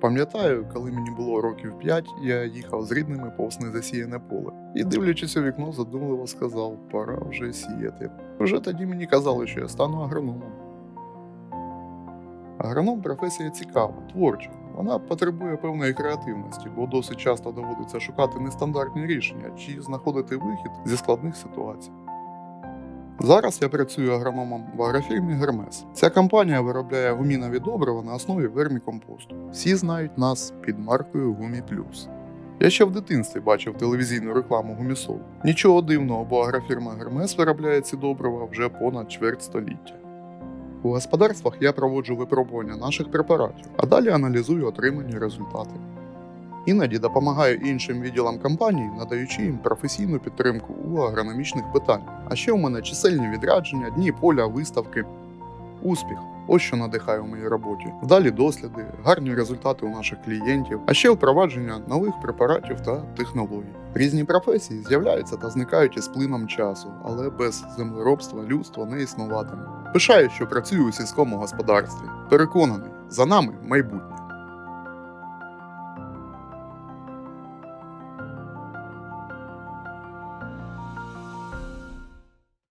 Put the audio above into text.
Пам'ятаю, коли мені було років 5, я їхав з рідними повз незасіяне поле. І дивлячись у вікно, задумливо сказав, пора вже сіяти. Вже тоді мені казали, що я стану агрономом. Агроном професія цікава, творча. Вона потребує певної креативності, бо досить часто доводиться шукати нестандартні рішення чи знаходити вихід зі складних ситуацій. Зараз я працюю агрономом в агрофірмі Гермес. Ця компанія виробляє гумінові добрива на основі вермікомпосту. Всі знають нас під маркою Гумі Плюс. Я ще в дитинстві бачив телевізійну рекламу гумісол. Нічого дивного, бо агрофірма Гермес виробляє ці добрива вже понад чверть століття. У господарствах я проводжу випробування наших препаратів, а далі аналізую отримані результати. Іноді допомагаю іншим відділам компанії, надаючи їм професійну підтримку у агрономічних питаннях. А ще у мене чисельні відрядження, дні поля, виставки. Успіх ось що надихає у моїй роботі. Вдалі досліди, гарні результати у наших клієнтів, а ще впровадження нових препаратів та технологій. Різні професії з'являються та зникають із плином часу, але без землеробства людство не існуватиме. Пишаю, що працюю у сільському господарстві. Переконаний, за нами майбутнє.